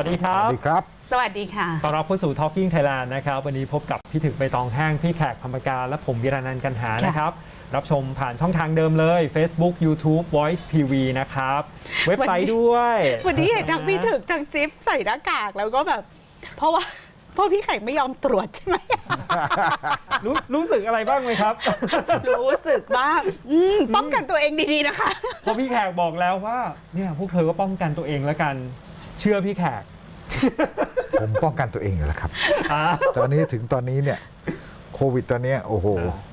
วัสดีครัสวับสดีครับ สวัสดีค่ะ ต้อนรับเข้าสู่ Talking Thailand นะครับ วันนี้พบกับพี่ถึกใบตองแห้ง พี่แขกพรรมการและผมวิรานันท์กันหาค่ะนะครับ รับชมผ่านช่องทางเดิมเลย Facebook YouTube Voice TV นะครับ เว็บไซต์ด้วย วันนี้เห็นทั้งพี่ถึกทั้งจิ๊บใส่หน้ากากแล้วก็แบบ เพราะว่าเพราะพี่ไข่ไม่ยอมตรวจใช่ไหม รู้รู้สึกอะไรบ้างไหมครับ รู้สึกว่าอืมป้องกันตัวเองดีๆนะคะ เพราะพี่แขกบอกแล้วว่า เนี่ยพวกเธอก็ป้องกันตัวเองแล้วกัน เชื่อพี่แขก ผมป้องกันตัวเองอยู่แล้วครับ อ่า ตอนนี้ถึงตอนนี้เนี่ยโควิดตอนเนี้ยโอ้โห อ่า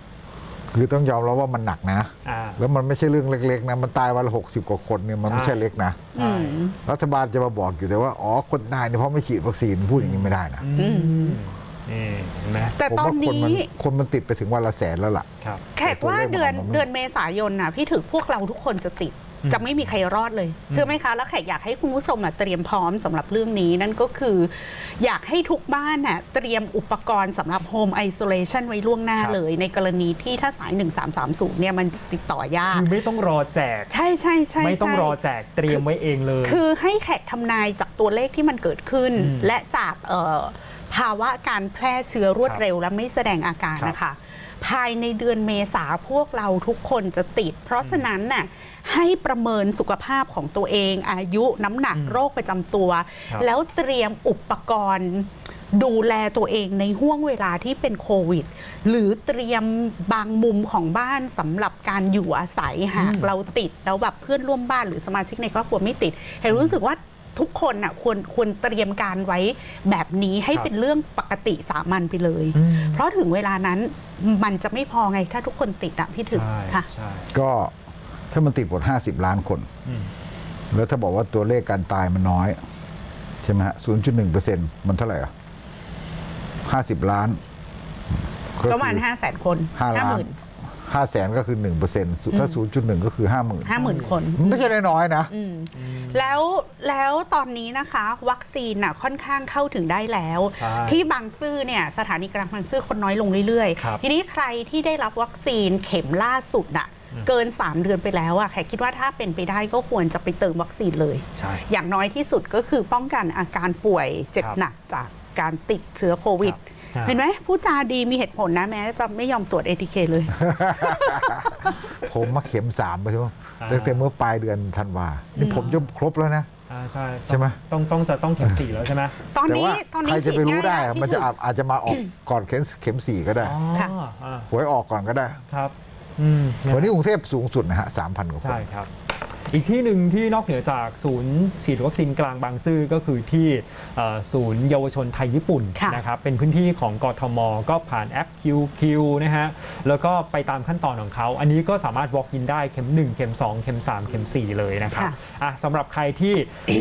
คือต้องยอมรับว่ามันหนักนะ อ่า แล้วมันไม่ใช่เรื่องเล็ก ๆ นะ มันตายวันละหกสิบกว่าคนเนี่ยมันไม่ใช่ใช่ เล็กนะ ใช่อืมรัฐบาลจะมาบอกอยู่แต่ว่า อ๋อ คนตายเนี่ยเพราะไม่ฉีดวัคซีนพูดอย่างนี้ไม่ได้นะอืมนี่เห็นไหมแต่ผมตอนว่าคนมันนี้คนมันติดไปถึงวันละแสนแล้วล่ะ ครับ แขกว่าเดือนเดือนเมษายนน่ะพี่ถึกพวกเราทุกคนจะติดอืม จะไม่มีใครรอดเลย เชื่อไหมคะ แล้วแขกอยากให้คุณผู้ชมน่ะเตรียมพร้อมสำหรับเรื่องนี้ นั่นก็คือ อยากให้ทุกบ้านน่ะเตรียมอุปกรณ์สำหรับโฮมไอโซเลชันไว้ล่วงหน้าครับเลย ในกรณีที่ถ้าสาย 1330เนี่ยมันติดต่อยากคือไม่ต้องรอแจก ใช่ใช่ใช่ไม่ต้องใช่รอแจกเตรียมไว้เองเลย คือให้แขกทำนายจากตัวเลขที่มันเกิดขึ้นอืมและจากเอ่อภาวะการแพร่เชื้อรวดครับเร็วและไม่แสดงอาการครับนะคะภายในเดือนเมษาพวกเราทุกคนจะติด เพราะฉะนั้นน่ะ ให้ประเมินสุขภาพของตัวเอง อายุน้ำหนักอืมโรคประจำตัว ครับ แล้วเตรียมอุปกรณ์ ดูแลตัวเองในห่วงเวลาที่เป็นโควิด หรือเตรียมบางมุมของบ้านสำหรับการอยู่อาศัยหากอืมเราติดแล้วแบบเพื่อนร่วมบ้านหรือสมาชิกในครอบครัวไม่ติดเห็นรู้สึกว่าทุกคนน่ะควรควรเตรียมการไว้แบบนี้ให้ครับ เป็นเรื่องปกติสามัญไปเลย อืมเพราะถึงเวลานั้นมันจะไม่พอไงถ้าทุกคนติดอะพี่ถึงใช่ค่ะ ใช่ ก็ ถ้ามันติดหมดห้าสิบล้านคนอืมแล้วถ้าบอกว่าตัวเลขการตายมันน้อย ใช่ไหมฮะศูนย์จุดหนึ่งเปอร์เซ็นต์มันเท่าไหร่อะห้าสิบล้านประมาณห้าแสนคนห้าล้านหมื่นห้าแสนก็คือหนึ่งเปอร์เซ็นต์ถ้าศูนย์จุดหนึ่งก็คือห้าหมื่นห้าหมื่นคนมันไม่ใช่น้อยๆนะอืมแล้วแล้วตอนนี้นะคะ วัคซีนน่ะค่อนข้างเข้าถึงได้แล้วใช่ที่บางซื่อเนี่ยสถานีกลางบางซื่อคนน้อยลงเรื่อยครับๆทีนี้ใครที่ได้รับวัคซีนเข็มล่าสุดน่ะอืม เกิน 3 เดือนไปแล้วอะแขกคิดว่าถ้าเป็นไปได้ก็ควรจะไปเติมวัคซีนเลย ใช่ อย่างน้อยที่สุดก็คือป้องกันอาการป่วยเจ็บครับหนักจากการติดเชื้อโควิดครับเห็นไหมผู้จาดีมีเหตุผลนะแม้จะไม่ยอมตรวจ ATK เลย ผมมาเข็มสามไปใช่ไหมอ่าตั้งแต่เมื่อปลายเดือนธันวานี่ผมจะครบแล้วนะอ่าใช่ใช่ไหมต้องต้องจะต้องเข็มสี่แล้วใช่ไหมตอนแต่นี้ว่าตอนนี้ใครจะไปรู้ได้ฉีง่ายอะมันจะอาจอาจจะมาออกก่อนเข็มเข็มสี่ก็ได้อ๋อค่ะอ่าหวยออกก่อนก็ได้ครับอืมะ วันนี้กรุงเทพสูงสุดนะฮะสามพันกว่าคน ใช่ครับ อีกที่หนึ่งที่นอกเหนือจากศูนย์ฉีดวัคซีนกลางบางซื่อก็คือที่เอ่อศูนย์เยาวชนไทยญี่ปุ่นค่ะนะครับเป็นพื้นที่ของกทม ก็ผ่านแอป QQ นะฮะแล้วก็ไปตามขั้นตอนของเขา อันนี้ก็สามารถ walk in ได้เข็ม 1 เข็ม 2 เข็ม 3 เข็ม 4 เลยนะครับค่ะอะสำหรับใครที่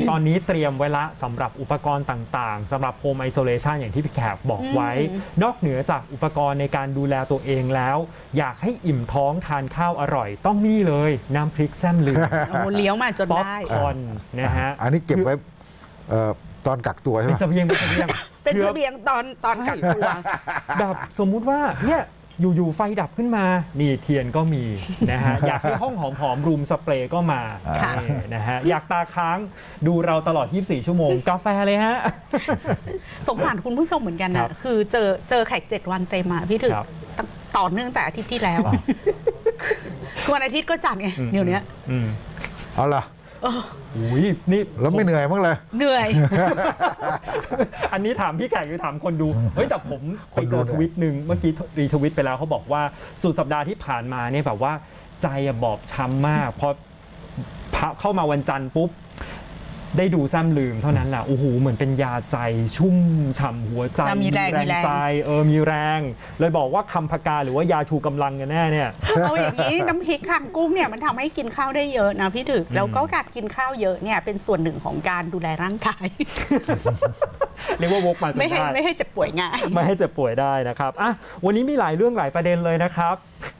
ตอนนี้เตรียมไว้ละสำหรับอุปกรณ์ต่างๆสำหรับ Home Isolation อย่างที่พี่แขกบอกไว้อืมนอกเหนือจากอุปกรณ์ในการดูแลตัวเองแล้ว อยากให้อิ่มท้องทานข้าวอร่อยต้องนี่เลย น้ำพริกแซมลืมโอ้เลี้ยวมาจนป๊อปได้ คอร์นนะฮะอันนี้เก็บไว้เอ่อตอนกักตัวใช่เป็ไหนมเสบียงเป็นเสบียง เป็นผื่เสอบียงตอนตอนกักตัวแบบสมมุติว่าเนี่ยอยู่ๆไฟดับขึ้นมา นี่เทียนก็มีนะฮะ อยากให้ห้องหอมๆรูมสเปรย์ก็มาค่ะ นี่นะฮะ อยากตาค้างดูเราตลอด 24 ชั่วโมง กาแฟเลยฮะ สงสารคุณผู้ชมเหมือนกันครันะบคือเจอเจอแขกเจ็ดวันเต็มอะพี่ถึกครับตั้งต่อเนื่องแต่อาทิตย์ที่แล้วอะคือวันอาทิตย์ก็จัดไงอืมเดี๋ยวเนี้ยอืม เอาล่ะอุ้ยนี่แล้วไม่เหนื่อยมั้างเลย เหนื่อย อันนี้ถามพี่แขกหรือถามคนดู เฮ้ยแต่ผมไปเจอคนดูทวิตหนึ่งเมื่อกี้รีทวิตไปแล้วเขาบอกว่าสุดสัปดาห์ที่ผ่านมาเนี่ยแบบว่าใจอะบอบช้ำมากพอพระเข้ามาวันจันทร์ปุ๊บ ได้ดูซ้ำลืมเท่านั้นแหละโอ้โหเหมือนเป็นยาใจชุ่มฉ่ำหัวใจมีแรงมีแรง ใจเออมีแรง เลยบอกว่าคำพกาหรือว่ายาชูกำลังกันแน่เนี่ย เอาอย่างนี้น้ำพริกคางกุ้งเนี่ยมันทำให้กินข้าวได้เยอะนะพี่ถึก แล้วก็การกินข้าวเยอะเนี่ยเป็นส่วนหนึ่งของการดูแลร่างกาย เรียกว่าวกมาจนไม่ให้ได้ ไม่ให้เจ็บป่วยง่าย ไม่ให้เจ็บป่วยได้นะครับอะวันนี้มีหลายเรื่องหลายประเด็นเลยนะครับ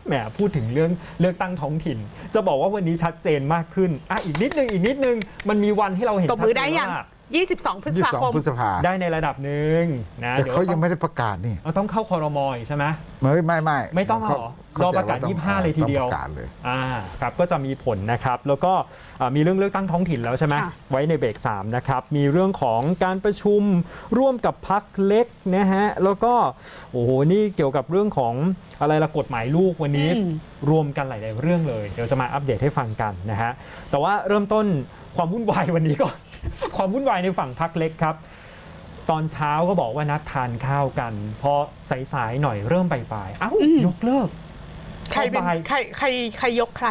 แหมพูดถึงเรื่องเลือกตั้งท้องถิ่น จะบอกว่าวันนี้ชัดเจนมากขึ้นอะอีกนิดนึงอีกนิดนึงมันมีวันให้เราเห็นตบมือได้ชัเจนยัง ว่า 22 พฤษภาคม 22พฤษภาได้ในระดับหนึ่งนะแต่ดี๋วเขายังต้องไม่ได้ประกาศนี่เอาต้องเข้าคอรมอยใช่ไหมไม่ไม่ไม่ไม่ต้องเหรอเข้รอประกาศใจว่ต้อง25 เลยทีเดียวต้องประกาศเลยอ่าครับก็จะมีผลนะครับ แล้วก็อ่ามีเรื่องเลือกตั้งท้องถิ่นแล้วใช่ไหมค่ะไว้ในเบรก3นะครับ มีเรื่องของการประชุมร่วมกับพักเล็กนะฮะ แล้วก็โอ้โหนี่เกี่ยวกับเรื่องของอะไรละกฎหมายลูกวันนี้อืมรวมกันหลาย ๆ เรื่องเลย เดี๋ยวจะมาอัปเดตให้ฟังกันนะฮะแต่ว่าเริ่มต้นความวุ่นวายวันนี้ก่อน ความวุ่นวายในฝั่งพักเล็กครับ ตอนเช้าก็บอกว่านัดทานข้าวกัน พอสายๆหน่อยเริ่มบ่ายๆเอ้าอืมยกเลิกใครเป็นบ่ายใครใครใครยกใคร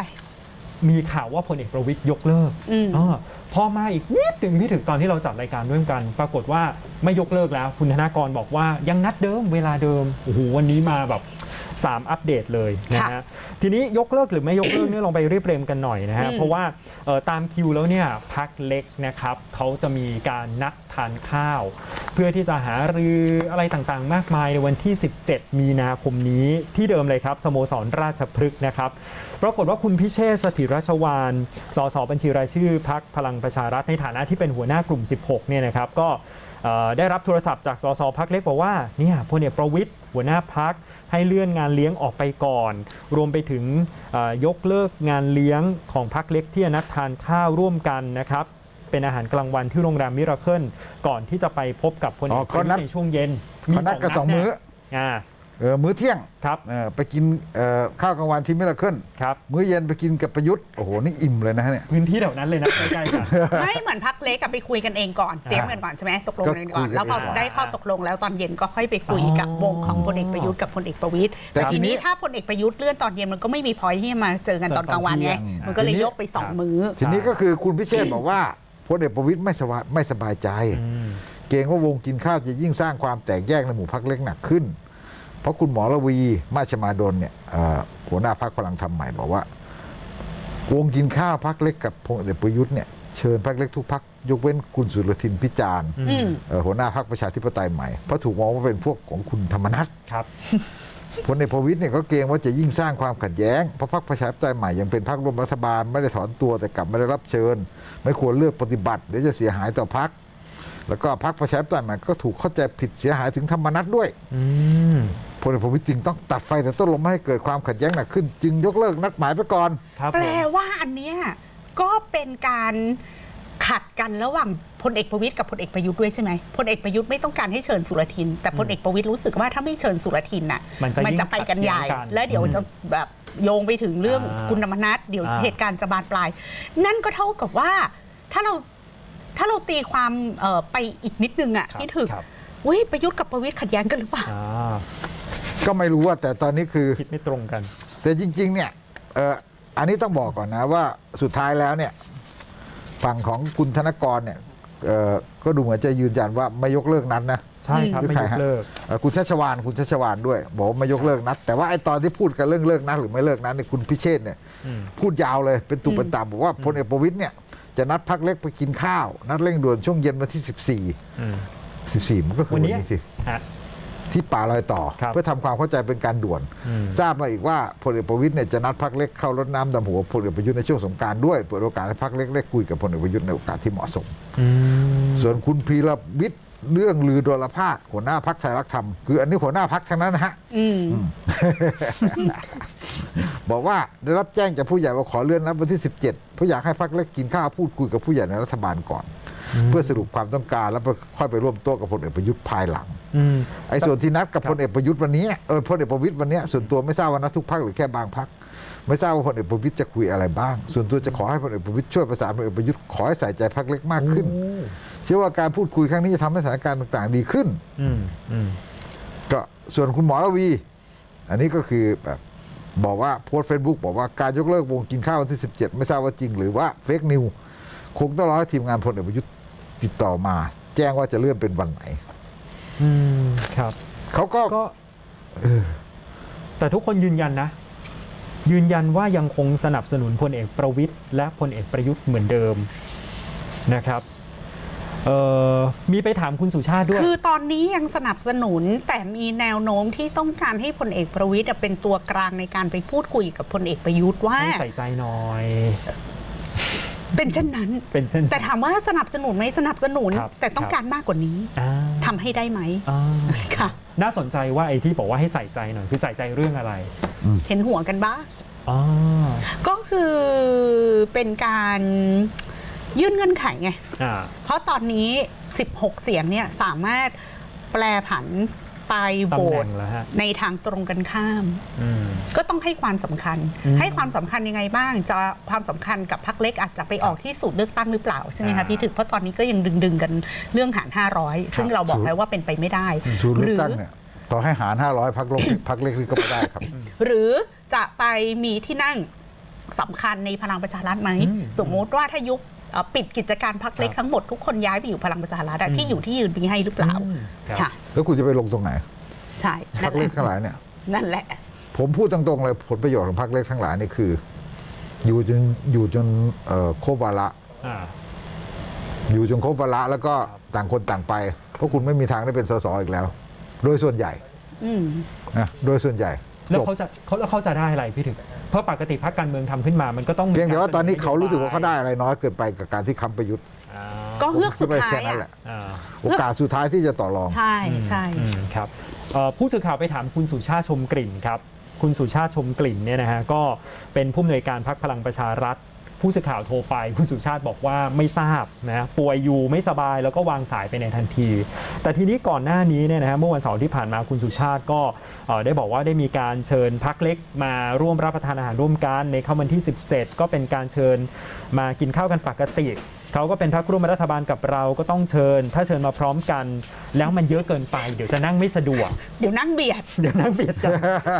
มีข่าวว่าพลเอกประวิตยยกเลิกอืม เออพอมาอีกนิดถึงพี่ถึงตอนที่เราจัดรายการด้วยกัน ปรากฏว่าไม่ยกเลิกแล้ว คุณธนากรบอกว่ายังนัดเดิมเวลาเดิมโอ้โหวันนี้มาแบบ 3 อัปเดตเลยนะค่ะฮะทีนี้ยกเลิกหรือไม่ยกเลิกเนี่ยลองไปเรียบเรียงกันหน่อยนะฮะอืมเพราะว่าเอ่อตามคิวแล้วเนี่ยพักเล็กนะครับเขาจะมีการนัดทานข้าว เพื่อที่จะหารืออะไรต่างๆ มากมายในวันที่ 17 มีนาคมนี้ที่เดิมเลยครับสโมสรราชพฤกษ์นะครับปรากฏว่าคุณพิเชษฐ์สถิรราชวานสสบัญชีรายชื่อพักพลังประชารัฐในฐานะที่เป็นหัวหน้ากลุ่ม 16 เนี่ยนะครับก็เอ่อได้รับโทรศัพท์จากสสพักเล็กบอกว่าเนี่ยพลเอกประวิตยหัวหน้าพัก ให้เลื่อนงานเลี้ยงออกไปก่อน รวมไปถึงเอ่อยกเลิกงานเลี้ยงของพักเล็กที่จะนัดทานข้าวร่วมกันนะครับ เป็นอาหารกลางวันที่โรงแรมมิราเคิลก่อนที่จะไปพบกับพลอ๋เออกประเขานัวิตดยในช่วงเย็นเขานัดกันสองมื้ออ่า เออมื้อเที่ยงครับเออไปกินเอ่อข้าวกลางวันที่มิราเคิลครับ มื้อเย็นไปกินกับประยุทธ์โอ้โหนี่อิ่มเลยนะฮะเนี่ย พื้นที่แถวนั้นเลยนะใกล้ๆกัน ไม่เหมือนพักเล็กกับไปคุยกันเองก่อนเตรียมกันก่อนใช่ไหมตกลงกันก่อน ก็คุยกันแล้วพอเองก่อนได้ข้อตกลงแล้วตอนเย็นก็ค่อยไปคุยกับวงของพลเอกประยุทธ์กับพลเอกประวิตยแต่แต่ทีทีนี้นี้ถ้าพลเอกประยุทธ์เลื่อนตอนเย็นมันก็ไม่มีพอยที่จะมาเจอกันตอนกลางวันไงตอนเที่ยงมันก็เลยทีนี้ ยกไปสองมื้อ ทีนี้ก็คือคุณพิเชษฐ์บอกว่าพลเอกประวิตยไม่สบายไม่สบายใจอืมเกรงว่าวงกินข้าวจะยิ่งสร้างความแตกแยกในหมู่พักเล็กหนักขึ้นเพ ราะคุณหมอระวีมาชมาดลเนี่ยเอ่อหัวหน้าพักพลังธรรมใหม่บอกว่า วงกินข้าวพักเล็กกับพลเอกประยุทธ์เนี่ยเชิญพักเล็กทุกพักยกเว้นคุณสุรทินพิจารณ์อืมอืมเอ่อหัวหน้าพักประชาธิปไตยใหม่เพราะถูกมองว่าเป็นพวกของคุณธรรมนัฐครับพลเอกประวิตยเนี่ยก็เกรงว่าจะยิ่งสร้างความขัดแย้งเพราะพรรคประชาธิปไตยใหม่ยังเป็นพรรคร่วมรัฐบาลไม่ได้ถอนตัวแต่กลับไม่ได้รับเชิญ ไม่ควรเลือกปฏิบัติเดี๋ยวจะเสียหายต่อพรรคแล้วก็พรรคประชาธิปไตยใหม่ก็ถูกเข้าใจผิดเสียหายถึงธรรมนัฐด้วยอืมพ ลเอกประวิตยจึงต้องตัดไฟแต่ต้นลมไม่ให้เกิดความขัดแย้งหนักขึ้น จึงยกเลิกนัดหมายไปก่อน ครับแปลผมว่าอันเนี้ยก็เป็นการขัดกันระหว่างพลเอกประวิตยกับพลเอกประยุทธ์ด้วยใช่ไหมพลเอกประยุทธ์ไม่ต้องการให้เชิญสุรทิน แต่พลเอกประวิตยรู้สึกว่าถ้าไม่เชิญสุรทินน่ะมันจะมันยิ่งจะไปกันใหญ่ขัดแย้งกันและเดี๋ยวจะแบบโยงไปถึงเรื่องอ่าคุณธรรมนัฐเดี๋ยวอ่า เหตุการณ์จะบานปลาย นั่นก็เท่ากับว่าถ้าเราถ้าเราตีความเอ่อไปอีกนิดนึงอะครับที่ถึกครับเว้ยประยุทธ์กับประวิตยขัดแย้งกันหรือเปล่า อ่า ก็ไม่รู้ว่าแต่ตอนนี้คือ คิดไม่ตรงกัน แต่จริง ๆ เนี่ยเอออันนี้ต้องบอกก่อนนะว่าสุดท้ายแล้วเนี่ยฝั่งของคุณธนกรเนี่ยเออก็ดูเหมือนจะยืนยันว่าไม่ยกเลิกนั้นนะใช่ครับหรือไม่ใครยกฮะเลิก เอ่อคุณชัชวานคุณชัชวานด้วยบอกว่าไม่ยกเลิกนัด แต่ว่าไอ้ตอนที่พูดกันเรื่องเลิกนัดหรือไม่เลิกนัดเนี่ยคุณพิเชษฐ์เนี่ย อืม พูดยาวเลยเป็นตุเป็นตามบอกว่าพลเอกประวิตยเนี่ยจะนัดพักเล็กไปกินข้าว นัดเร่งด่วนช่วงเย็นวันที่อืม14 14 มันก็คือวัวันนนี้นี้สิฮะ ที่ป่าลอยต่อ ครับเพื่อทำความเข้าใจเป็นการด่วน อืม ทราบมาอีกว่าพลเอกประวิตยเนี่ยจะนัดพักเล็กเข้ารดน้ำดำหัวพลเอกประยุทธ์ในช่วงสงกรารด้วยเปิดโอกาสให้พักเล็กได้คุยกับพลเอกประยุทธ์ในโอกาสที่เหมาะสม อืม ส่วนคุณพีรวิทย์เรื่องลือโดลภาคหัวหน้าพักไทยรักธรรม คืออันนี้หัวหน้าพักทั้งนั้นนะฮะ อืม บอกว่าได้รับแจ้งจากผู้ใหญ่ว่าขอเลื่อนนัดวันที่ 17 เพราะอยากให้พักเล็กกินข้าวพูดคุยกับผู้ใหญ่ในรัฐบาลก่อน เพื่อสรุปความต้องการแล้วค่อยไปร่วมโต๊ะกับพลเอกประยุทธ์ภายหลังอืมไอ้ส่วนที่นัดกับครับพลเอกประยุทธ์วันนี้เออพลเอกประวิตยวันนี้ส่วนตัวไม่ทราบว่านัดทุกพักหรือแค่บางพักไม่ทราบว่าพลเอกประวิตยจะคุยอะไรบ้าง ส่วนตัวจะขอให้พลเอกประวิตยช่วยประสานพลเอกประยุทธ์ขอให้ใส่ใจพักเล็กมากขึ้นโอ้เชื่อว่าการพูดคุยครั้งนี้จะทำให้สถานการณ์ต่างๆ ดีขึ้นอืมอืมก็ส่วนคุณหมอระวี อันนี้ก็คือแบบบอกว่าโพสเฟซบุ๊กบอกว่าการยกเลิกวงกินข้าววันที่ 17 ไม่ทราบว่าจริงหรือว่าเฟกนิวคงต้องรอให้ทีมงานพลเอกประยุทธ์ ติดต่อมา แจ้งว่าจะเลื่อนเป็นวันไหน อืมครับ เขาก็ก็แต่ทุกคนยืนยันนะ ยืนยันว่ายังคงสนับสนุนพลเอกประวิตยและพลเอกประยุทธ์เหมือนเดิมนะครับเอ่อมีไปถามคุณสุชาติด้วย คือตอนนี้ยังสนับสนุนแต่มีแนวโน้มที่ต้องการให้พลเอกประวิตยเป็นตัวกลางในการไปพูดคุยกับพลเอกประยุทธ์ว่า ให้ใส่ใจหน่อย เป็นเช่นนั้น เป็นเช่น แต่ถามว่าสนับสนุนไหมสนับสนุน ครับแต่ต้องการมากกว่านี้อ่าทำให้ได้ไหมอ่าค่ะ น่าสนใจว่าไอ้ที่บอกว่าให้ใส่ใจหน่อยคือใส่ใจเรื่องอะไรเห็นหัวกันบ้างอ๋อก็คือเป็นการยื่นเงื่อนไขไง อ่า เพราะตอนนี้ 16 เสียงเนี่ยสามารถแปลผันไปโหวตำแหน่ตงแล้วฮะ ในทางตรงกันข้าม อืมก็ ต้องให้ความสำคัญอืมให้ความสำคัญยังไงบ้าง จะความสำคัญกับพรรคเล็กอาจจะไปออกที่สูตรเลือกตั้งหรือเปล่าใช่ไหมอ่าคะพี่ถึกเพราะตอนนี้ก็ยังดึงๆกันเรื่องหาร 500 ซึ่งเราบอกแล้วว่าเป็นไปไม่ได้ศูนย์หเลืรืออกตั้งเนี่ยต่อให้หาร 500พักลงพักเล็กนี่ก็ไม่ได้ครับ หรือจะไปมีที่นั่งสำคัญในพลังประชารัฐไหมอืมสมมติว่าถ้ายุบเอ่อปิดกิจการพรรคเล็กครับทั้งหมดทุกคนย้ายไปอยู่พลังประชารัฐอะอืมที่อยู่ที่ยืนมีให้หรือเปล่าอืมครับค่ะแล้วคุณจะไปลงตรงไหน ใช่พันั่กนแหเล็กละทั้งหลายเนี่ยนั่นแหละ ผมพูดตรงๆเลยผลประโยชน์ของพรรคเล็กทั้งหลายนี่คือ อยู่จนอยู่จนเอ่อครบวาระอ่า อยู่จนครบวาระแล้วก็ครับต่างคนต่างไป เพราะคุณไม่มีทางได้เป็นสสอีกแล้ว โดยส่วนใหญ่อืม นะโดยส่วนใหญ่แล้วจบเขาจะเขาแล้วเขาจะได้อะไรพี่ถึกเพราะปกติพรรคการเมืองทำขึ้นมา มันก็ต้องมีเพียงแต่ว่าตอนนี้เขารู้สึกว่าบเขาได้อะไรน้อยเกินไปกับการที่ค้ำประยุทธ์อ่าก็เลือกสุดท้าแค่ยนั้นแหอะละอ่าโอกาสสุดท้ายที่จะต่อรอง ใช่ใช่ อืมครับเอ่อผู้สื่อข่าวไปถามคุณสุชาติชมกลิ่นครับ คุณสุชาติชมกลิ่นเนี่ยนะฮะก็เป็นผู้อำนวยการพักพลังประชารัฐ ผู้สื่อข่าวโทรไป คุณสุชาติบอกว่าไม่ทราบนะป่วยอยู่ไม่สบายแล้วก็วางสายไปในทันที แต่ทีนี้ก่อนหน้านี้เนี่ยนะฮะเมื่อวันเสาร์ที่ผ่านมาคุณสุชาติก็ได้บอกว่าได้มีการเชิญพักเล็กมาร่วมรับประทานอาหารร่วมกันในค่ำวันที่ 17 ก็เป็นการเชิญมากินข้าวกันปกติ เขาก็เป็นพักร่วมรัฐบาลกับเราก็ต้องเชิญ ถ้าเชิญมาพร้อมกัน แล้วมันเยอะเกินไปเดี๋ยวจะนั่งไม่สะดวก เดี๋ยวนั่งเบียด เดี๋ยวนั่งเบียดกัน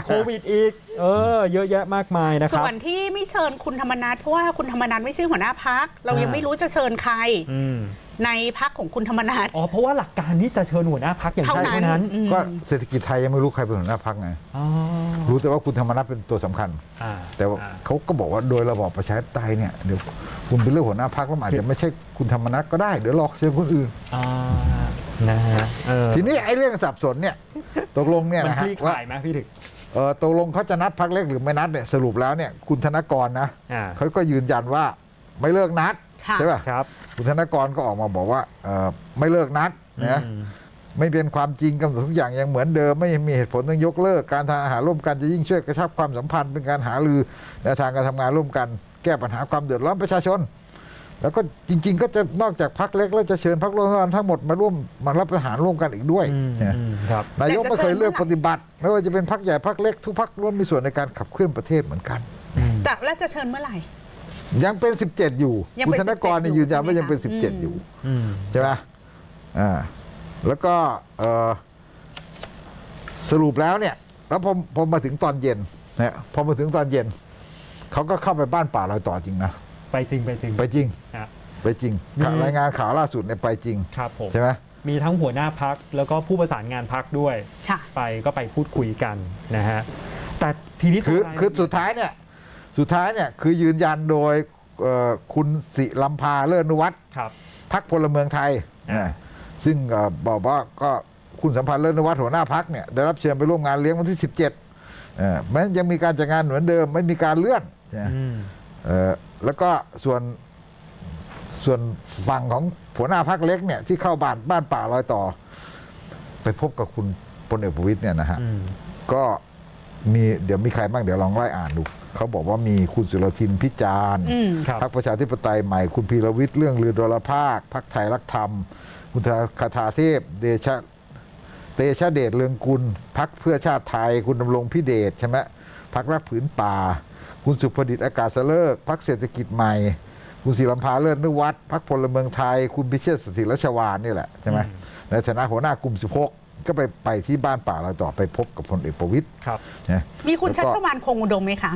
โควิดอีก เออ เยอะแยะมากมายนะคส่รับวนที่ไม่เชิญคุณธรรมนัทเพราะว่าคุณธรรมนัทไม่ใช่หัวหน้าพัก เรายังอ่าไม่รู้จะเชิญใครอืม ในพักของคุณธรรมนัทอ๋อเพราะว่าหลักการที่จะเชิญหัวหน้าพักอย่างเท่าเดียวนั้นเท่านั้นอืมก็เศรษฐกิจไทยยังไม่รู้ใครเป็นหัวหน้าพักไงอ๋อรู้แต่ว่าคุณธรรมนัฐเป็นตัวสำคัญ อ่าแต่ว่าอ่า เขาก็บอกว่าโดยระบอบประชาธิปไตยเนี่ยเดี๋ยวคุณเป็นเรื่องหัวหน้าพักแล้วมันอาจจะไม่ใช่คุณธรรมนัฐก็ได้เดี๋ยวรอเชิญคนอื่น อ่านะฮะเออทีนี้ไอ้เรื่องสับสนเนี่ยตกลงเนี่ยมันนะคฮะลี่คว่าลายไหมพี่ถึก เออตกลงเขาจะนัดพักเล็กหรือไม่นัดเนี่ยสรุปแล้วเนี่ยคุณธนกรนะอ่า เขาก็ยืนยันว่าไม่เลิกนัดค่ะ ใช่ป่ะครับคุณธนกรก็ออกมาบอกว่าเออไม่เลิกนัดนะอืมไม่เป็นความจริงกำหนดทุกอย่างยังเหมือนเดิม ไม่มีเหตุผลต้องยกเลิกการทานอาหารร่วมกันจะยิ่งช่วยกระชับความสัมพันธ์เป็นการหารือแนวทางการทำงานร่วมกัน แก้ปัญหาความเดือดร้อนประชาชน แล้วก็จริง ๆ ก็จะนอกจากพักเล็ก แล้วจะเชิญพักร่วมรัฐบาลทั้งหมดมาร่วมมารับประทานร่วมกันอีกด้วยอืมนะอืมครับนายกแต่จะไม่เคยเลือกเชิญเมื่อไหร่ปฏิบัติ ไม่ว่าจะเป็นพักใหญ่พักเล็กทุกพักล้วนมีส่วนในการขับเคลื่อนประเทศเหมือนกันอืมแต่แล้วจะเชิญเมื่อไหร่ ยังเป็น 17 อยู่ยังคุณเป็นธนกร17เนี่ยอยู่ยืนยันว่าใช่ไหมยังเป็นคะ17 อยู่อืม ใช่ไหมอ่าแล้วก็เอ่อสรุปแล้วเนี่ย แล้วพอพอมาถึงตอนเย็นนะพอมาถึงตอนเย็น เขาก็เข้าไปบ้านป่าลอยต่อจริงนะไปจริงไปจริง ไปจริง ฮะไปจริงมี ข่าวรายงานข่าวล่าสุดเนี่ยไปจริง ครับผม ใช่ไหม มีทั้งหัวหน้าพักแล้วก็ผู้ประสานงานพักด้วย ค่ะ ไปก็ไปพูดคุยกันนะฮะ แต่ทีนี้คือตัวรายละคือเยดสุดท้ายเนี่ย สุดท้ายเนี่ยคือยืนยันโดยเอ่อคุณสิลำพาเลิศนุวัฒน์ครับพักพลเมืองไทยอ่านะซึ่งเอ่อบอกว่าก็คุณสัมพันธ์เลิศนวัฒน์หัวหน้าพักเนี่ยได้รับเชิญไปร่วมงานเลี้ยงวันที่ 17เอ่อแม้ยังมีการจัดงานเหมือนเดิมไม่มีการเลื่อนนะอืมเอ่อแล้วก็ส่วนส่วนฝั่งของหัวหน้าพักเล็กเนี่ยที่เข้าบ้านบ้านป่าลอยต่อ ไปพบกับคุณพลเอกประวิตยเนี่ยนะฮะอืมก็มีเดี๋ยวมีใครบ้างเดี๋ยวลองไล่อ่านดู เขาบอกว่ามีคุณสุรทินพิจารณ์อืมครับพรรคประชาธิปไตยใหม่ คุณพีรวิทย์เรื่องลือดลภาคพรรคไทยรักธรรม คุณคาถาเทพ เดชะเตชะเดชเลืองกุลพรรคเพื่อชาติไทย คุณดำรงพิเดชใช่ไหมพรรครักผืนป่า คุณสุพดิษฐ์อากาศเลิกษ์พรรคเศรษฐกิจใหม่ คุณศิลำพาเลิศนุวัฒน์พรรคพลเมืองไทย คุณพิเชษฐ์สถิรชวานนี่แหละใช่ไหมอืมในฐานะหัวหน้ากลุ่ม 16 ก็ไปไปที่บ้านป่าเราต่อไปพบกับพลเอกประวิตยครับนะมีคุณแล้วก็ชัชวานคงอุดมไหมคะ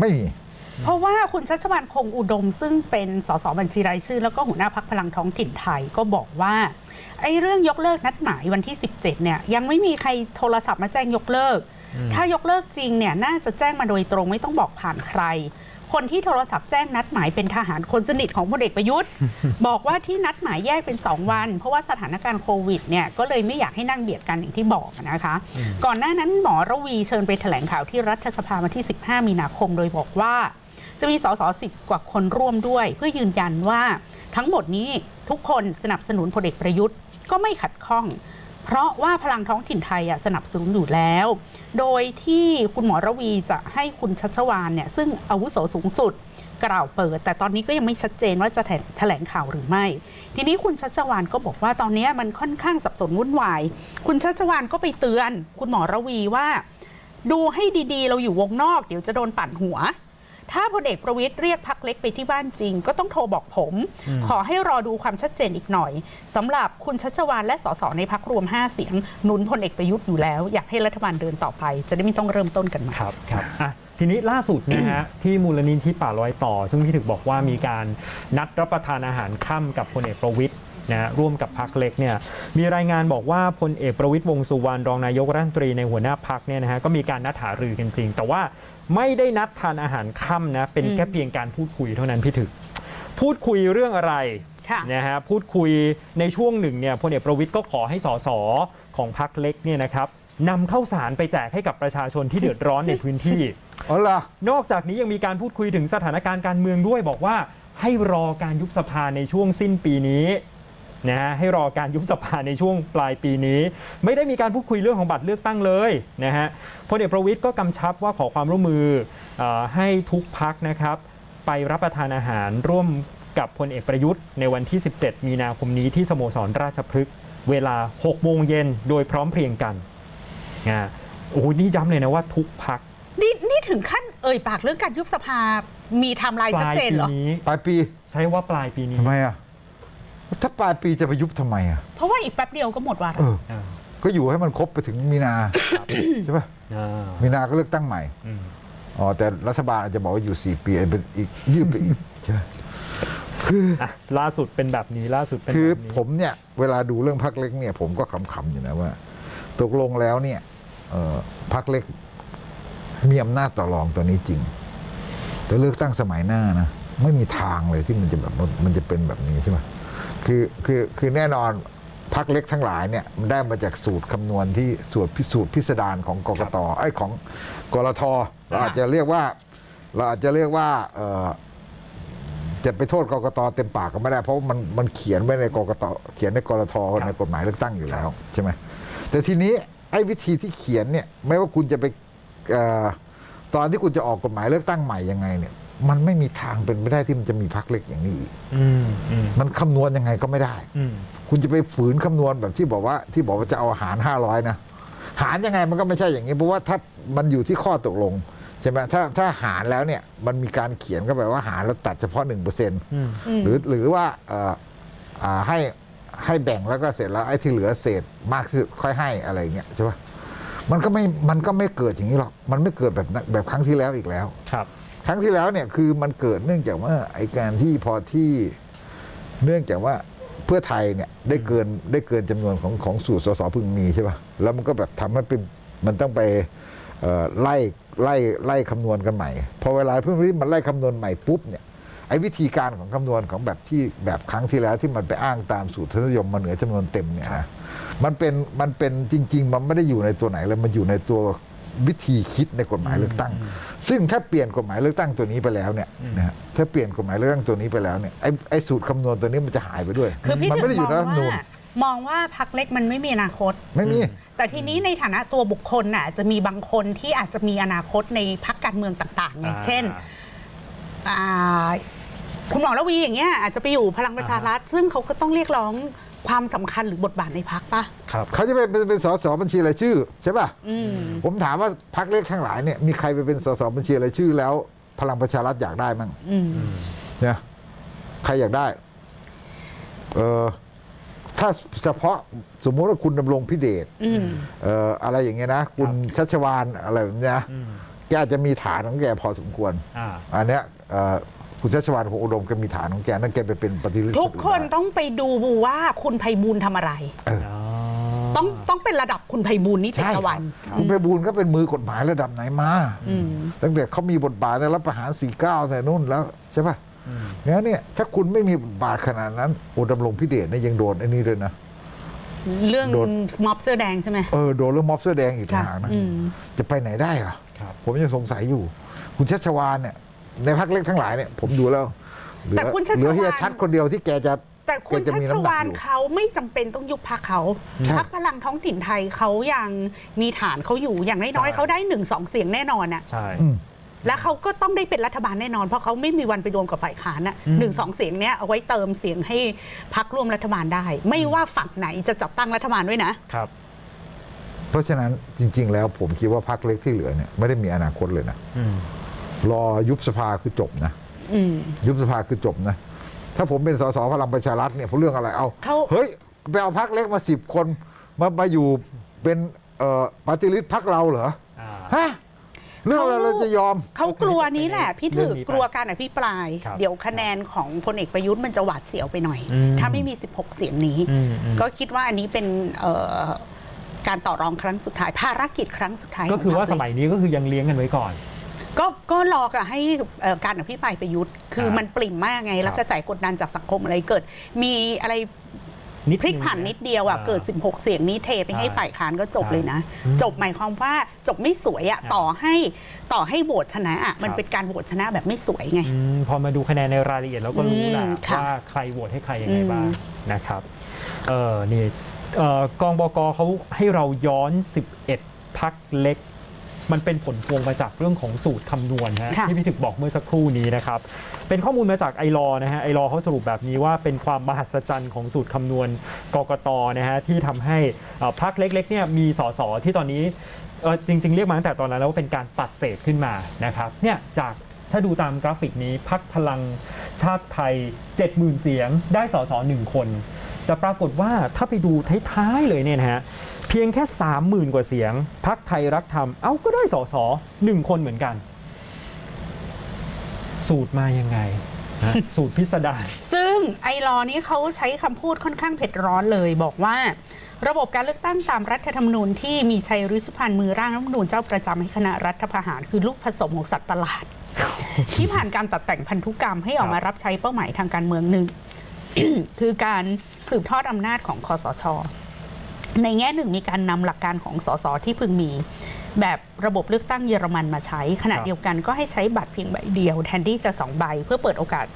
ไม่มี เพราะว่าคุณชัชวานคงอุดมซึ่งเป็นสสบัญชีรายชื่อ แล้วก็หัวหน้าพักพลังท้องถิ่นไทยก็บอกว่าไอ้เรื่องยกเลิกนัดหมายวันที่ 17 เนี่ย ยังไม่มีใครโทรศัพท์มาแจ้งยกเลิก ถ้ายกเลิกจริงเนี่ย น่าจะแจ้งมาโดยตรงไม่ต้องบอกผ่านใคร คนที่โทรศัพท์แจ้งนัดหมายเป็นทหารคนสนิทของพลเอกประยุทธ์ บอกว่าที่นัดหมายแยกเป็น 2 วัน เพราะว่าสถานการณ์โควิดเนี่ยก็เลยไม่อยากให้นั่งเบียดกันอย่างที่บอกนะคะ ก่อนหน้านั้นหมอระวีเชิญไปแถลงข่าวที่รัฐสภาวันที่ 15 มีนาคมโดยบอกว่า จะมีสสสิบกว่าคนร่วมด้วย เพื่อยืนยันว่าทั้งหมดนี้ทุกคนสนับสนุนพลเอกประยุทธ์ก็ไม่ขัดข้อง เพราะว่าพลังท้องถิ่นไทยสนับสนุนอยู่แล้ว โดยที่คุณหมอระวีจะให้คุณชัชวานเนี่ยซึ่งอาวุโสสูงสุดกล่าวเปิด แต่ตอนนี้ก็ยังไม่ชัดเจนว่าจะแถแถลงข่าวหรือไม่ ทีนี้คุณชัชวานก็บอกว่าตอนนี้มันค่อนข้างสับสนวุ่นวาย คุณชัชวานก็ไปเตือน คุณหมอระวีว่า ดูให้ดีๆ เราอยู่วงนอก เดี๋ยวจะโดนปั่นหัว ถ้าพลเอกประวิตยเรียกพักเล็กไปที่บ้านจริง ก็ต้องโทรบอกผมอืมขอให้รอดูความชัดเจนอีกหน่อยสำหรับคุณชัชวานและสสในพักรวม 5 เสียงหนุนพลเอกประยุทธ์อยู่แล้ว อยากให้รัฐบาลเดินต่อไป จะได้ไม่ต้องเริ่มต้นกันใหมาครับครับอะทีนี้ล่าสุดนะฮะที่มูลนิธิป่าลอยต่อ ซึ่งพี่ถึกบอกว่ามีการนัดรับประทานอาหารค่ำกับพลเอกประวิทย์นะฮะร่วมกับพักเล็กเนี่ยมีรายงานบอกว่าพลเอกประวิทย์วงษ์สุวรรณรองนายกรัฐมนตรีในหัวหน้าพักเนี่ยนะฮะก็มีการนัดหารือกันจริง แต่ว่า ไม่ได้นัดทานอาหารค่ำนะเป็นแค่เพียงการพูดคุยเท่านั้นพี่ถึก พูดคุยเรื่องอะไรค่ะนะฮะพูดคุยในช่วงหนึ่งเนี่ยพลเอกประวิทย์ก็ขอให้สสของพักเล็กเนี่ยนะครับนำเข้าวสารไปแจกให้กับประชาชนที่เดือดร้อนในพื้นที่อ๋อเหรอนอกจากนี้ยังมีการพูดคุยถึงสถานการณ์การเมืองด้วยบอกว่าให้รอการยุบสภาในช่วงสิ้นปีนี้ นะฮะให้รอการยุบสภาในช่วงปลายปีนี้ ไม่ได้มีการพูดคุยเรื่องของบัตรเลือกตั้งเลยนะฮะพลเอกประวิทย์ก็กำชับว่าขอความร่วมมือเออให้ทุกพักนะครับ ไปรับประทานอาหารร่วมกับพลเอกประยุทธ์ในวันที่ 17 มีนาคมนี้ที่สโมสรราชพฤกษ์เวลา 6 โมงเย็นโดยพร้อมเพรียงกันนะโอ้โหนี่ย้ำเลยนะว่าทุกพักนี่นี่ถึงขั้นเอ่ยปากเรื่องการยุบสภามีไทม์ไลน์ปชัดลายเจนปีเหรอนี้ปลายปี ใช้ว่าปลายปีนี้ทำไมอะ ถ้าปลายปีจะไปยุบทำไมอะเพราะว่าอีกแป๊บเดียวก็หมดวาเอระออ่าก็อยู่ให้มันครบไปถึงมีนาใช่ป่ะอ่ามีนาก็เลือกตั้งใหม่อืมอ๋อแต่รัฐบาลอาจจะบอกว่าอยู่4ปีอาจจะเป็นอีกยืดไปอีกใช่ไหมคืออะล่าสุดเป็นแบบนี้ล่าสุดเป็นคือแบบนี้ผมเนี่ยเวลาดูเรื่องพักเล็กเนี่ย ผมก็ขำๆอยู่นะว่า ตกลงแล้วเนี่ยเอ่อพักเล็กมีอำนาจต่อรองตัวนี้จริง แต่เลือกตั้งสมัยหน้านะไม่มีทางเลยที่มันจะแบบมันมันจะเป็นแบบนี้ใช่ไหม คือคือคือแน่นอนพักเล็กทั้งหลายเนี่ยมันได้มาจากสูตรคำนวณที่สูตรพิสูจน์พิสดารของกกตไอ้ยของกรทเราอาจจะเรียกว่า เราอาจจะเรียกว่าเอ่อจะไปโทษกกตเต็มปากก็ไม่ได้ เพราะมันมันเขียนไว้ในกกตเขียนในกรทในกฎหมายเลือกตั้งอยู่แล้วใช่ไหมแต่ทีนี้ไอ้วิธีที่เขียนเนี่ยไม่ว่าคุณจะไปเอ่อตอนที่คุณจะออกกฎหมายเลือกตั้งใหม่ยังไงเนี่ย มันไม่มีทางเป็นไปได้ที่มันจะมีพักเล็กอย่างนี้อีกอืมอืมมันคำนวณยังไงก็ไม่ได้อืมคุณจะไปฝืนคำนวณแบบที่บอกว่า ที่บอกว่าจะเอาหารห้าร้อยนะ หารยังไงมันก็ไม่ใช่อย่างนี้ เพราะว่าถ้ามันอยู่ที่ข้อตกลงใช่ไหมถ้าถ้าหารแล้วเนี่ยมันมีการเขียนเข้าไปว่าหารแล้วตัดเฉพาะหนึ่งเปอร์เซ็นต์อืมอืมหรือหรือว่าเอ่ออ่าให้ให้แบ่งแล้วก็เสร็จแล้วไอ้ที่เหลือเศษมากที่สุดค่อยให้อะไรอย่างเงี้ยใช่ปะมันก็ไม่มันก็ไม่เกิดอย่างนี้หรอกมันไม่เกิดแบบนั้นแบบครั้งที่แล้วอีกแล้วครับค รั้งที่แล้วเนี่ยคือมันเกิดเนื่องจากว่าไอ้การที่พอที่เนื่องจากว่าเพื่อไทยเนี่ยได้เกินได้เกินจำนวนของของสูตรสสพึงมีใช่ป่ะแล้วมันก็แบบทำให้เป็นมันต้องไปไล่ไล่ไล่คำนวณกันใหม่ พอเวลาเพิ่งรีบมันไล่คำนวณใหม่ปุ๊บเนี่ยไอ้วิธีการของคำนวณของแบบที่แบบครั้งที่แล้วที่มันไปอ้างตามสูตรทศนิยมมาเหนือจำนวนเต็มเนี่ยนะมันเป็นมันเป็นจริง ๆ มันไม่ได้อยู่ในตัวไหนเลยมันอยู่ในตัว วิธีคิดในกฎหมายเลือกตั้ง ซึ่งถ้าเปลี่ยนกฎหมายเลือกตั้งตัวนี้ไปแล้วเนี่ยอืมนะฮะถ้าเปลี่ยนกฎหมายเลือกตั้งตัวนี้ไปแล้วเนี่ยไอ้ไอ้สูตรคำนวณตัวนี้มันจะหายไปด้วย คือพี่มัถึไม่งได้อมยู่องในรัฐธรรมนูญว่ามองว่าพักเล็กมันไม่มีอนาคต ไม่มี แต่ทีนี้ในฐานะตัวบุคคลน่ะจะมีบางคนที่อาจจะมีอนาคตในพักการเมืองต่างๆไงอ่าเช่น อ่าคุณหมอระวีอย่างเงี้ยอาจจะไปอยู่พลังประชารัฐ ซึ่งเขาก็ต้องเรียกร้อง ความสำคัญหรือบทบาทในพักปะครับ เขาจะไปเป็นเป็นสสบัญชีรายชื่อใช่ป่ะ อืม ผมถามว่าพรรคเล็กทั้งหลายเนี่ยมีใครไปเป็นสสบัญชีรายชื่อ แล้วพลังประชารัฐอยากได้มั้งอืม เนี่ยใครอยากได้ เออถ้าเฉพาะสมมุติว่าคุณดำรงพิเดชอืม เอ่ออะไรอย่างเงี้ยนะ คุณชัชวานอะไรแบบเนี้ยนะอืมแกอาจจะมีฐานของแกพอสมควร อ่า อันเนี้ยเอ่อ คุณชัชวานคงอุดมแกมีฐานของแกนั่นแกไปเป็นปฏิริษีทุกคนต้องไปดูว่าคุณไพบูลย์ทำอะไรอ๋อต้องต้องเป็นระดับคุณไพบูลย์นิติใช่ตะวัน คุณไปบูลย์ก็เป็นมือกฎหมายระดับไหนมาอืมตั้งแต่เขามีบทบาทในรัฐประหาร 49แต่นู่นแล้วใช่ป่ะอืมงั้นเนี่ยถ้าคุณไม่มีบทบาทขนาดนั้นโอดำรงพิเดชเนี่ยยังโดนไอ้นี่เลยนะเรื่องโดนม็อบเสื้อแดงใช่ไหมเออโดนเรื่องม็อบเสื้อแดงอีกต่างค่ะหากนะอืมจะไปไหนได้อะครับผมยังสงสัยอยู่ คุณชัชวานเนี่ย ในพักเล็กทั้งหลายเนี่ยผมดูแล้วเหลืแต่อคุณชัชวานเหลือเฮียชัดคนเดียวที่แกจะแต่คุณแกจะชัมีชน้ำหนักวานอยู่ เขาไม่จำเป็นต้องยุบพักเขาใช่พักพลังท้องถิ่นไทยเขายังมีฐานเขาอยู่อย่างน้อยใช่ๆเขาได้หนึ่งสองเสียงแน่นอนอะใช่ อืม และเขาก็ต้องได้เป็นรัฐบาลแน่นอน เพราะเขาไม่มีวันไปรวมกับฝ่ายค้านอะอืม หนึ่งสองเสียงเนี้ยเอาไว้เติมเสียงให้พักร่วมรัฐบาลได้ ไม่ว่าฝั่งไหนจะจัดตั้งรัฐบาลด้วยนะ ครับ เพราะฉะนั้นจริง ๆ แล้วผมคิดว่าพักเล็กที่เหลือเนี่ยไม่ได้มีอนาคตเลยนะ อืม รอยุบสภาคือจบนะอืมยุบสภาคือจบนะ ถ้าผมเป็นสสพลังประชารัฐเนี่ยผมเรื่องอะไรเอาเขาเฮ้ยไปเอาพักเล็กมาสิบคนมามาอยู่เป็นเอ่อปฏิริษีพักเราเหรออ่าฮะเรื่องอะไรเราจะยอม เขากลัวนี้แหละ พี่เรื่ถืองอนี้ไปกลัวการอภิปรายครับเดี๋ยวคะแนนของพลเอกประยุทธ์มันจะหวาดเสียวไปหน่อยอืมถ้าไม่มี 16 เสียงนี้อืมอืมก็คิดว่าอันนี้เป็นเอ่อการต่อรองครั้งสุดท้าย ภารกิจครั้งสุดท้าย ก็คือว่าขงพรรสเล็มัยนี้ก็คือยังเลี้ยงกันไว้ก่อน ก็ก็รอกับให้เอ่อการอภิปรายประยุทธ์ คือครับมันปริ่มมากไง แล้วครับกระแสกดดันจากสังคมอะไรเกิด มีอะไรนิดพลิกผันนิดเดียวอะาเกิด 16 เสียงนี้เทไปใช่ให้ฝ่ายค้านก็จบใช่เลยนะอืมจบหมายความว่าจบไม่สวยอะอ่าต่อให้ต่อให้โหวตชนะอะมันครับเป็นการโหวตชนะแบบไม่สวยไงอืมพอมาดูคะแนนในรายละเอียดเราก็รู้แหละอืมค่ะว่าใครโหวตให้ใครยังไงอืมบ้างนะครับเออนี่เอ่อกองบกเขาให้เราย้อน 11พักเล็ก มันเป็นผลพวงมาจากเรื่องของสูตรคำนวณฮะค่ะ ที่พี่ถึกบอกเมื่อสักครู่นี้นะครับ เป็นข้อมูลมาจากไอรอนะฮะไอรอเขาสรุปแบบนี้ว่าเป็นความมหัศจรรย์ของสูตรคำนวณกกตนะฮะที่ทำให้เอ่อพักเล็กๆเนี่ยมีสสที่ตอนนี้เอ่อจริง ๆ เรียกมาตั้งแต่ตอนนั้นแล้วว่าเป็นการปัดเศษขึ้นมานะครับเนี่ยจากถ้าดูตามกราฟิกนี้พักพลังชาติไทย 70,000 เสียงได้สสหนึ่งคน แต่ปรากฏว่าถ้าไปดูท้ายๆเลยเนี่ยนะฮะ เพียงแค่ 30,000 กว่าเสียงพักไทยรักธรรม เอาก็ได้สสหนึ่งคนเหมือนกัน สูตรมายังไง สูตรพิสดารซึ่งไอรอนี้เขาใช้คำพูดค่อนข้างเผ็ดร้อนเลยบอกว่าระบบการเลือกตั้งตามรัฐธรรมนูญที่มีชัยรุชุพันธ์มือร่างรัฐธรรมนูญเจ้าประจำให้คณะรัฐประหารคือลูกผสมของสัตว์ประหลาด ที่ผ่านการตัดแต่งพันธุกรรมให้ออกมารับใช้เป้าหมายทางการเมืองหนึ่ง คือการสืบทอดอำนาจของคอสช ในแง่หนึ่งมีการนำหลักการของสสที่พึงมี แบบระบบเลือกตั้งเยอรมันมาใช้ขณะครับเดียวกันก็ให้ใช้บัตรเพียงใบเดียว แทนที่จะสองใบเพื่อเปิดโอกาส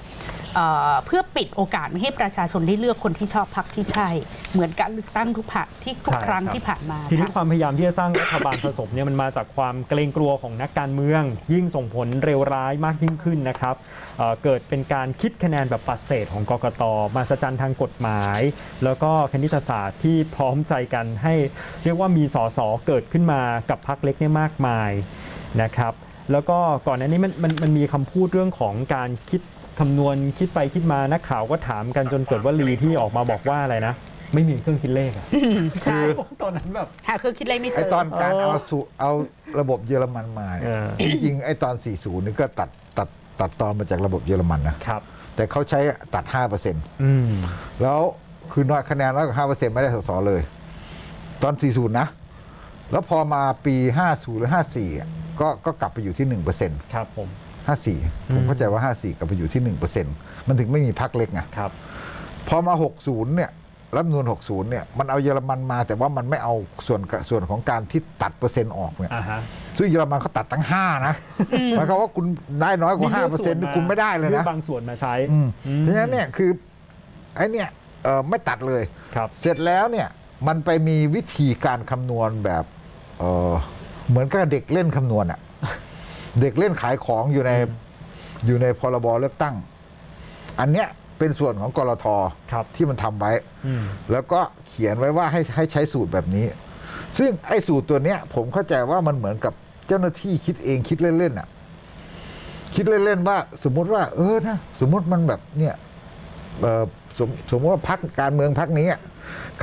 เอ่อเพื่อปิดโอกาสไม่ให้ประชาชนได้เลือกคนที่ชอบพรรคที่ใช่ เหมือนการเลือกตั้งทุกพรรคที่ทุกใช่ครั้งครับ ที่ผ่านมาทีนี้ค่ะ ความพยายามที่จะสร้างรัฐบาล ผสมเนี่ยมันมาจากความเกรงกลัวของนักการเมือง ยิ่งส่งผลเร็วร้ายมากยิ่งขึ้นนะครับเอ่อเกิดเป็นการคิดคะแนนแบบปัดเศษของกกตมาสจันทางกฎหมาย แล้วก็คณิตศาสตร์ที่พร้อมใจกันให้เรียกว่ามีสสเกิดขึ้นมากับพรรคเล็กเนี่ยมากมายนะครับ แล้วก็ก่อนหน้านี้มันมันมันมีคำพูดเรื่องของการคิด คำนวณคิดไปคิดมานักข่าวก็ถามกันจนเกิดว่าลีที่ออกมาบอกว่าอะไรนะ ไม่มีเครื่องคิดเลขอะใช่ตอนนั้นแบบ หาเครื่องคิดเลขไม่เจไออตอนการเออเอาสู่เอาระบบเยอรมันมาเนี่ยเออ จริงๆไอตอน 40นี่ก็ตัดตัดตัดตอนมาจากระบบเยอรมันนะครับ แต่เขาใช้ตัด 5%อืม แล้วคือน้อยคะแนนน้อยกว่า5%ไม่ได้สสเลย ตอน 40 นะ แล้วพอมาปี 50 หรือ 54อะก็ก็กลับไปอยู่ที่ 1%ครับผม 54 ผมเข้าใจว่า 54กลับไปอยู่ที่ 1%มันถึงไม่มีพักเล็กไงครับพอมา 60 เนี่ยรัฐธรรมนูล60 เนี่ย มันเอาเยอรมันมา แต่ว่ามันไม่เอาส่วนส่วนของการที่ตัดเปอร์เซ็นต์ออกเนี่ยอ่าฮะซึ่งเยอรมันเขาตัดตั้ง 5 นะหมายความว่าคุณได้น้อยกว่า 5เปอร์เซ็นต์คุณไม่ได้เลยลืนะอกบางส่วนมาใช้อืมอืมเพราะฉะนั้นเนี่ยคือไอ้เนี่ยเอ่อไม่ตัดเลยครับเสร็จแล้วเนี่ยมันไปมีวิธีการคำนวณแบบเอ่อเหมือนกับเด็กเล่นคำนวณอะ เด็กเล่นขายของอยู่ในอยู่ในพรบเลือกตั้ง อันเนี้ยเป็นส่วนของกรทครับที่มันทำไว้อืมแล้วก็เขียนไว้ว่าให้ให้ใช้สูตรแบบนี้ ซึ่งไอ้สูตรตัวเนี้ย ผมเข้าใจว่ามันเหมือนกับเจ้าหน้าที่คิดเองคิดเล่นๆอะ คิดเล่นๆว่า สมมุติว่า เออนะสมมุติมันแบบเนี่ยเออสมสมมติว่าพักการเมืองพักนี้อะ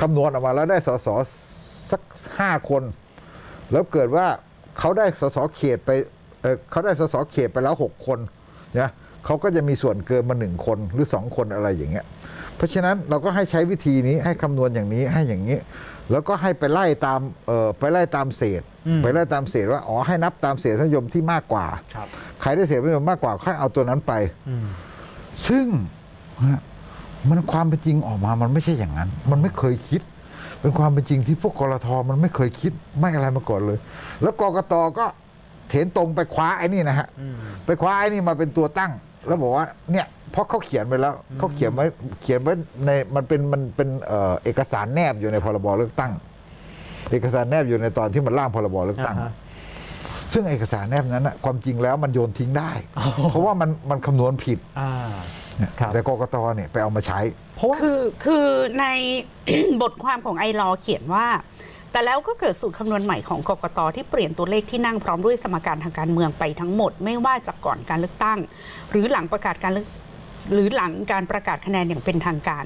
คำนวณออกมาแล้วได้สสสักห้าคน แล้วเกิดว่าเขาได้สสเขตไป เออเขาได้สสเขตไปแล้วหกคนนะเขาก็จะมีส่วนเกินมาหนึ่งคนหรือสองคนอะไรอย่างเงี้ย เพราะฉะนั้นเราก็ให้ใช้วิธีนี้ให้คำนวณอย่างนี้ให้อย่างนี้ แล้วก็ให้ไปไล่ตามเอ่อไปไล่ตามเศษอืมไปไล่ตามเศษว่าอ๋อให้นับตามเศษนิยมที่มากกว่าครับใครได้เศษนิยมมากกว่าค่อยเอาตัวนั้นไปอืมซึ่งฮะมันความเป็นจริงออกมามันไม่ใช่อย่างนั้น มันไม่เคยคิด เป็นความเป็นจริงที่พวกกรทมันไม่เคยคิดไม่อะไรมาก่อนเลย แล้วกกตก็ เถนตรงไปคว้าไอ้นี่นะฮะอืมไปคว้าไอ้นี่มาเป็นตัวตั้ง แล้วบอกว่าเนี่ยเพราะเขาเขียนไปแล้วเขาเขียนไว้เขียนไว้ในมันเป็นมันเป็นเอ่อเอกสารแนบอยู่ในพรบเลือกตั้ง เอกสารแนบอยู่ในตอนที่มันร่างพรบเลือกตั้งอ่าฮะซึ่งเอกสารแนบนั้นนะความจริงแล้วมันโยนทิ้งได้ เพราะว่ามันมันคำนวณผิดอ่าเนี่ยครับแต่กกตเนี่ยไปเอามาใช้ เพราะว่าคือคือในบทความของไอรอเขียนว่า แต่แล้วก็เกิดสูตรคำนวณใหม่ของกกตที่เปลี่ยนตัวเลขที่นั่งพร้อมด้วยสมการทางการเมืองไปทั้งหมด ไม่ว่าจากก่อนการเลือกตั้ง หรือหลังประกาศการเลือกหรือหลังการประกาศคะแนนอย่างเป็นทางการ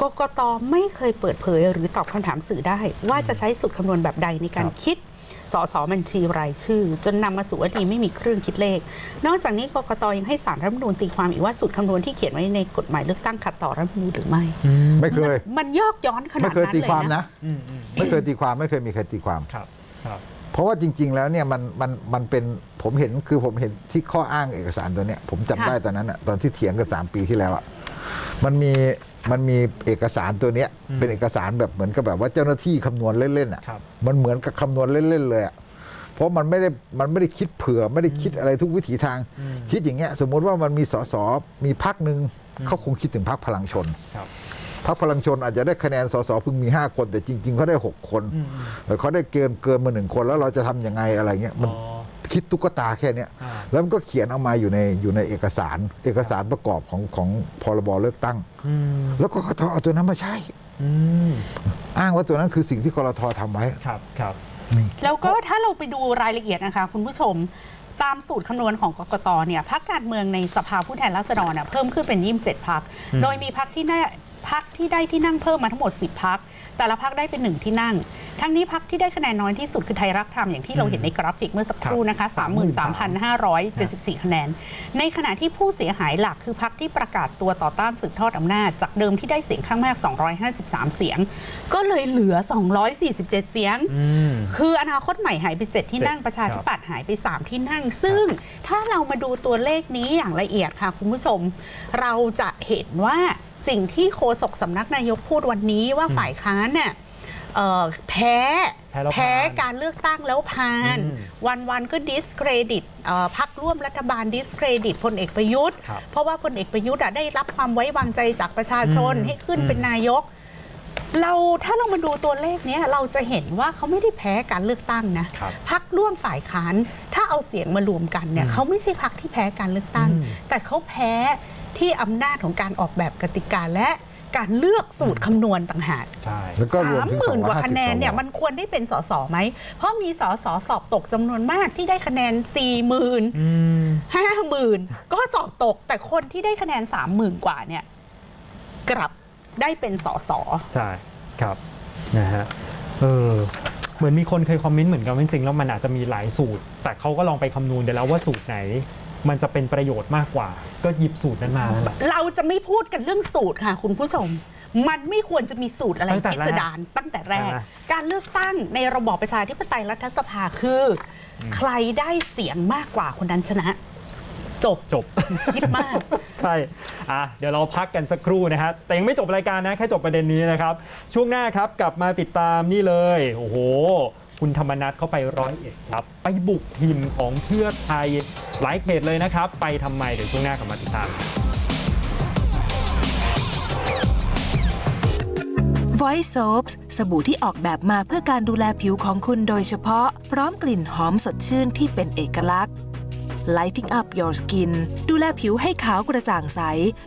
กกตไม่เคยเปิดเผย หรือตอบคำถามสื่อได้ ว่าจะใช้สูตรคำนวณแบบใดในการคิด สสบัญชีรายชื่อ จนนำมาสู่อดีไม่มีเครื่องคิดเลข นอกจากนี้กกตยังให้สารรัฐธรรมนูญตีความอีกว่าสูตรคำนวณที่เขียนไว้ในกฎหมายเลือกตั้งขัดต่อรัฐธรรมนูญหรือไม่อืมไม่เคยนมันยอกย้อนขนาไม่ดเคยนั้นตีเลยความนะนะอืมอืมไม่เคยตีความไม่เคยมีใครตีความครับครับเพราะว่าจริง ๆ แล้วเนี่ยมันมันมันเป็นผมเห็นคือผมเห็นที่ข้ออ้างเอกสารตัวเนี้ยผมจำค่ะได้ตอนนั้นอะตอนที่เถียงกันสามปีที่แล้วอะมันมี มันมีเอกสารตัวเนี้ยอืมเป็นเอกสารแบบเหมือนกับแบบว่าเจ้าหน้าที่คำนวณเล่นๆอะครับ มันเหมือนกับคำนวณเล่นๆเลยอะเพราะมันไม่ได้มันไม่ได้คิดเผื่อไม่ได้คิดอะไรทุกวิถีทาง อืม คิดอย่างเงี้ยสมมุติว่ามันมีสสมีพักหนึ่งอืม เขาคงคิดถึงพักพลังชนครับพักพลังชนอาจจะได้คะแนนสสเพิ่งมี 5 คน แต่จริง ๆเขาได้ 6 คนอืมอืมแต่เขาได้เกินเกินมาหนึ่งคนแล้วเราจะทำยังไงอะไรเงี้ยมันอ๋อ คิดตุ๊กตาแค่เนี้ยอ่าแล้วมันก็เขียนเอามาอยู่ในอยู่ในเอกสาร เอกสารประกอบของของพรบเลือกตั้งอืมแล้วก็กทเอาตัวนั้นมาใช้อืมอ้างว่าตัวนั้นคือสิ่งที่กรททำไว้ครับครับ แล้วก็ถ้าเราไปดูรายละเอียดนะคะ คุณผู้ชมตามสูตรคำนวณของกกตเนี่ยพักการเมืองในสภาผู้แทนราษฎรน่ะเพิ่มขึ้นเป็นยี่สิบเจ็ดพักอืมโดยมีพักที่ได้พักที่ได้ที่นั่งเพิ่มมาทั้งหมด 10พักแต่ละพักได้เป็นหนึ่งที่นั่ง ทั้งนี้พักที่ได้คะแนนน้อยที่สุดคือไทยรักธรรมอย่างที่เราเห็นในกราฟิกเมื่อสักครู่นะคะ33,574 คะแนน ในขณะที่ผู้เสียหายหลักคือพักที่ประกาศตัวต่อต้านสืบทอดอำนาจ จากเดิมที่ได้เสียงข้างมาก 253 เสียง ก็เลยเหลือ 247 เสียงอืมคืออนาคตใหม่หายไป 7 ที่นั่งเจ็ดประชาธิปัตย์หายไป 3 ที่นั่ง ซึ่งถ้าเรามาดูตัวเลขนี้อย่างละเอียดค่ะคุณผู้ชม เราจะเห็นว่าสิ่งที่โฆษกสำนักนายกพูดวันนี้ว่าฝ่ายค้านเนี่ย เอ่อแพ้แพ้แล้วแพ้ผ่านการเลือกตั้งแล้วผ่าน อืมวันวันๆก็ดิสเครดิตพักร่วมรัฐบาลดิสเครดิตพลเอกประยุทธ์ ครับเพราะว่าพลเอกประยุทธ์อะได้รับความไว้วางใจจากประชาชนอืมให้ขึ้นอืม เป็นนายก เราถ้าเรามาดูตัวเลขเนี้ยเราจะเห็นว่าเขาไม่ได้แพ้การเลือกตั้งนะ ครับ พักร่วมฝ่ายค้านถ้าเอาเสียงมารวมกันเนี่ยอืมเขาไม่ใช่พักที่แพ้การเลือกตั้ง อืมแต่เขาแพ้ที่อำนาจของการออกแบบกติกาและ การเลือกสูตรคำนวณต่างหากใช่แล้วก็รวมสามถึงหมื่นกว่า250คะแนนเนี่ยสวมันควรได้เป็นสสไหม เพราะมีสสสอบตกจำนวนมากที่ได้คะแนน4 0 0 0 0อืมห้าหมื่นก็สอบตกแต่คนที่ได้คะแนน3 0,000กว่าเนี่ย กลับได้เป็นสสใช่ครับนะฮะเออเหมือนมีคนเคยคอมเมนต์เหมือนกันว่าจริงๆแล้วมันอาจจะมีหลายสูตร แต่เขาก็ลองไปคำนวณได้แล้วว่าสูตรไหน มันจะเป็นประโยชน์มากกว่า ก็หยิบสูตรนั้นมานั่นแหละ เราจะไม่พูดกันเรื่องสูตรค่ะ คุณผู้ชม มันไม่ควรจะมีสูตรอะไรตั้งแต่พิแรกสดารตั้งแต่แรก ใช่ไหม การเลือกตั้งในระบอบประชาธิปไตยรัฐสภาคือ ใครได้เสียงมากกว่าคนนั้นชนะ จบจบ คิดมาก ใช่ อะ เดี๋ยวเราพักกันสักครู่นะฮะ แต่ยังไม่จบรายการนะ แค่จบประเด็นนี้นะครับ ช่วงหน้าครับ กลับมาติดตามนี่เลย โอ้โห คุณธรรมนัทเข้าไปร้อยเอ็ดครับ ไปบุกทีมของเพื่อไทยหลายเขตเลยนะครับ ไปทำไมเดี๋ยวช่วงหน้ากลับมาติดตาม Voice Soaps สบู่ที่ออกแบบมาเพื่อการดูแลผิวของคุณโดยเฉพาะ พร้อมกลิ่นหอมสดชื่นที่เป็นเอกลักษณ์ Lighting up your skin ดูแลผิวให้ขาวกระจ่างใส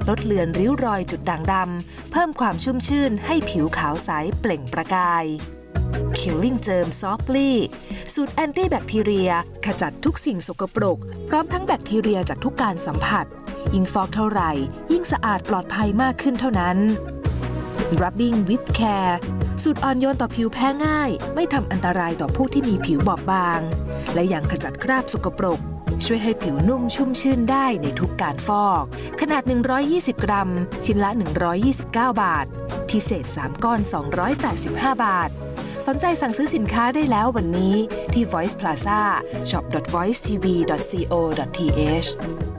ลดเลือนริ้วรอยจุดด่างดำ เพิ่มความชุ่มชื่นให้ผิวขาวใสเปล่งประกาย Killing Germ Softly สูตรแอนตี้แบคทีเรีย ขจัดทุกสิ่งสกปรก พร้อมทั้งแบคทีเรียจากทุกการสัมผัส ยิ่งฟอกเท่าไหร่ ยิ่งสะอาดปลอดภัยมากขึ้นเท่านั้น Rubbing with Care สูตรอ่อนโยนต่อผิวแพ้ง่าย ไม่ทำอันตรายต่อผู้ที่มีผิวบอบบาง และยังขจัดคราบสกปรก ช่วยให้ผิวนุ่มชุ่มชื่นได้ในทุกการฟอก ขนาด 120 กรัม ชิ้นละ 129 บาท พิเศษ 3 ก้อน 285 บาท สนใจสั่งซื้อสินค้าได้แล้ววันนี้ที่ Voice Plaza shop.voicetv.co.th